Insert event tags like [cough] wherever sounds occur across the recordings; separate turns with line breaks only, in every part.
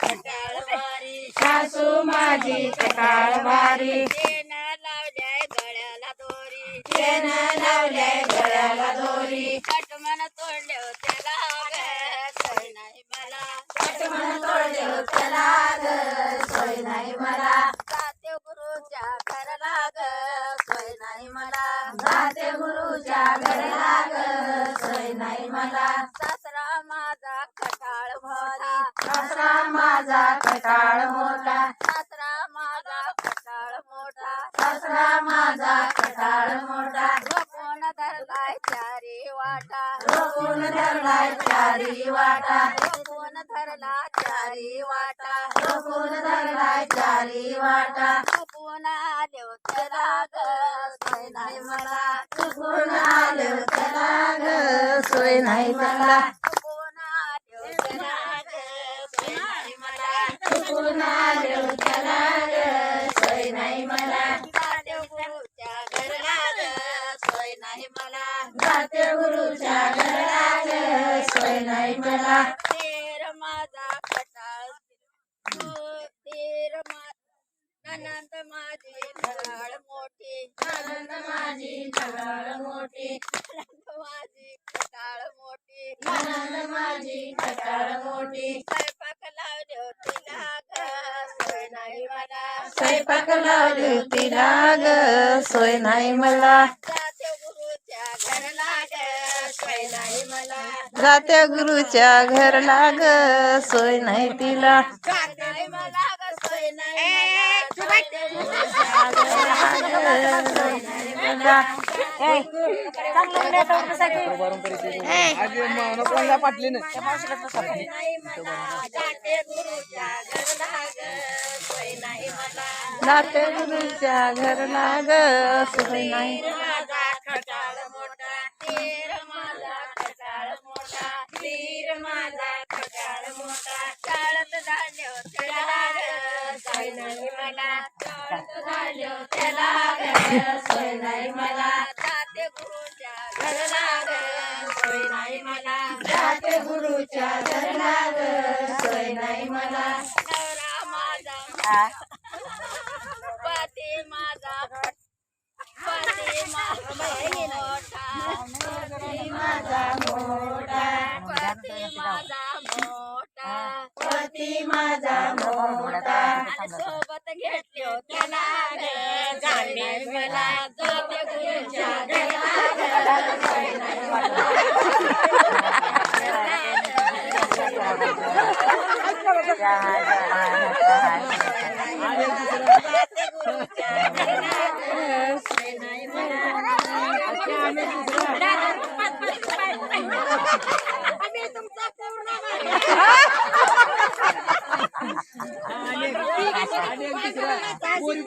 कटाळ वारी
सासू माझी कटाळ वारी
शेण लावल्या गळ्याला दोरी.
शेण लावले गळ्याला दोरी.
कटमन तोडले त्याला सोय नाही मला.
कटमन तोडले त्याला ग सोय नाही मला.
जाते गुरुच्या घरला ग सोय नाही मला.
जाते गुरुच्या घरला ग सोय नाही मला.
सासरा माझा कटाळ भरा
सासरा माझा कटाळ मोठा.
सासरा माझा कटाळ मोठा.
सासरा माझा कटाळ मोठा.
कोण धरलाय चारी वाटा.
रोखून धरलाय चारी वाटा.
कोण धरला चारी वाटा.
रोखून धरलाय चारी वाटा.
कोण आलो त्याला सोय नाही मला.
चुकून आले त्याला ग सोय नाही मला.
मोठी.
आनंद माझी कटाळ मोठी.
ननंद माझी कटाळ मोठी.
आनंद माझी कटाळ मोठी.
स्वयंपाक लावले तिला ग सोय नाही मला.
स्वयंपाक लावली तिला ग सोय नाही मला.
जाते गुरुच्या घरला ग सोय नाही मला.
जाते गुरुच्या घरला ग सोय नाही तिला.
मला ग सोय नाही मला
सोय नाही मला
नाही मला जाते गुरुच्या घरला ग सोय नाही. खटाळ मोठा तीर माझा खटाळ मोठा तीर माझा मोठा चाळत त्याला सोय नाही मला चाळत झालो त्याला
सोय नाही मला
जाते गुरुच्या घरला सोय नाही मला
जाते गुरुच्या घरला सोय नाही मला
नवरा माझा पती माझा पती माझा मोठा
पती माझा मोठा
पती माझा
होती माझा मोठा.
सोबत घेतले त्याला ग झाले मला जाते गुरुच्या घरला जाते गुरुच्या घरला मला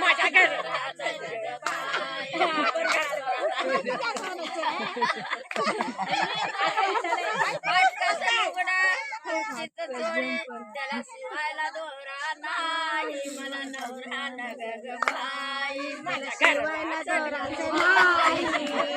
माझ्या घरात नग बाई त्याला शिवायला दोरा नाही मला नवरा नग बाई मला शिवायला दोरा मला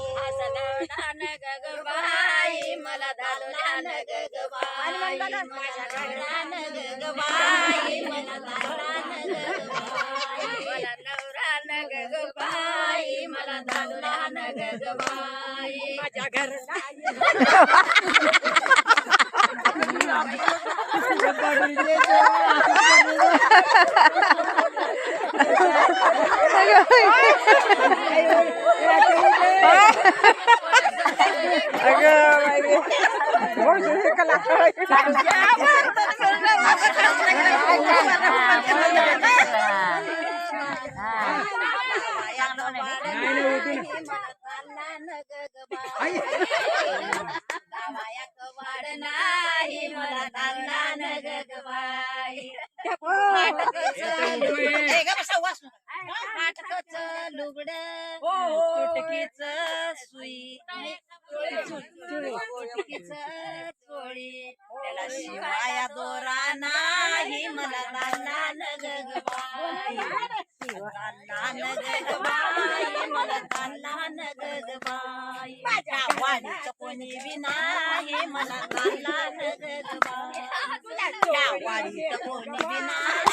असं नवरा नग ग बाई मला दादोला नग ग बाई माझ्या नवरा नग ग बाई मला नवरा माझ्या घरला [laughs] [laughs] ಗಾಯ ಕಡ ನಾಯಿ ಮರ ತನ್ನ लुगड तुटकीच सुई तुटकीच चोळी त्याला शिवाया दोरा नाही मला दांडा नग बाई. मला दांडा नग माझ्या कोणी बी नाही मला Nagkawan ako ni Binay.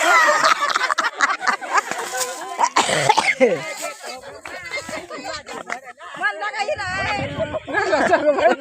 Wala kayo na eh.